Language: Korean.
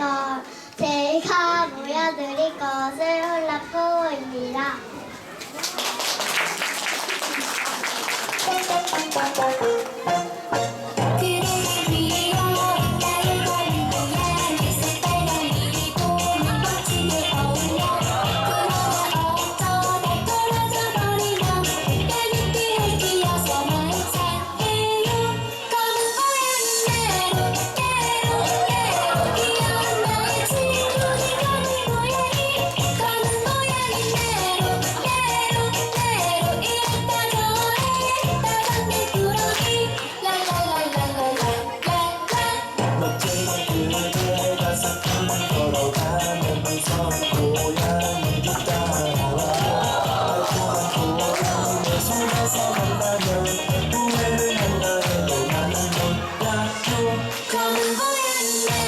것 제가 보여드릴 것을 홀라포입니다. Bye.